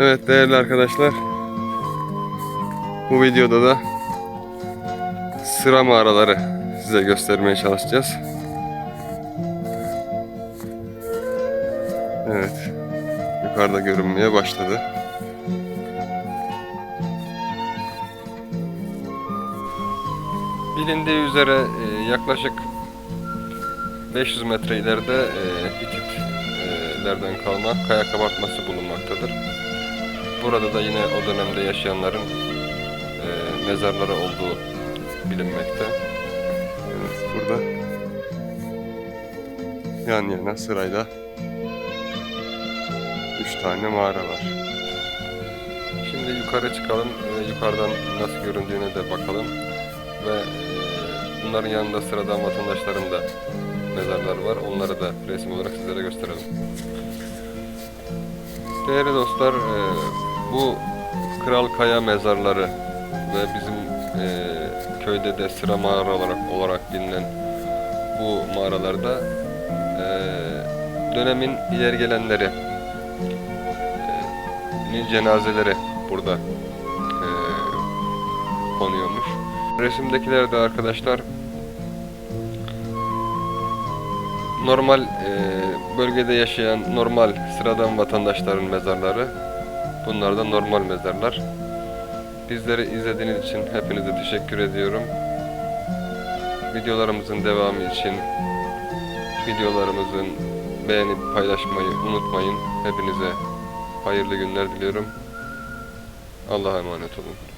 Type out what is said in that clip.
Evet değerli arkadaşlar. Bu videoda da sıra mağaraları size göstermeye çalışacağız. Evet. Yukarıda görünmeye başladı. Bilindiği üzere e, yaklaşık 500 metre ileride e, Hititlerden kalma kaya kabartması bulunmaktadır. Burada da yine o dönemde yaşayanların e, mezarları olduğu bilinmekte. Evet, burada yan yana sırayla üç tane mağara var. Şimdi yukarı çıkalım ve yukarıdan nasıl göründüğüne de bakalım ve e, bunların yanında sıradan vatandaşların da mezarları var. Onları da resim olarak sizlere gösterelim. Değerli dostlar, e, bu Kral Kaya mezarları ve bizim e, köyde de sıra mağara olarak, olarak bilinen bu mağaralarda e, dönemin ileri gelenleri e, cenazeleri burada e, konuyormuş. Resimdekiler de arkadaşlar normal e, bölgede yaşayan normal sıradan vatandaşların mezarları. Bunlar da normal mezarlar. Bizleri izlediğiniz için hepinize teşekkür ediyorum. Videolarımızın devamı için videolarımızın beğenip paylaşmayı unutmayın. Hepinize hayırlı günler diliyorum. Allah'a emanet olun.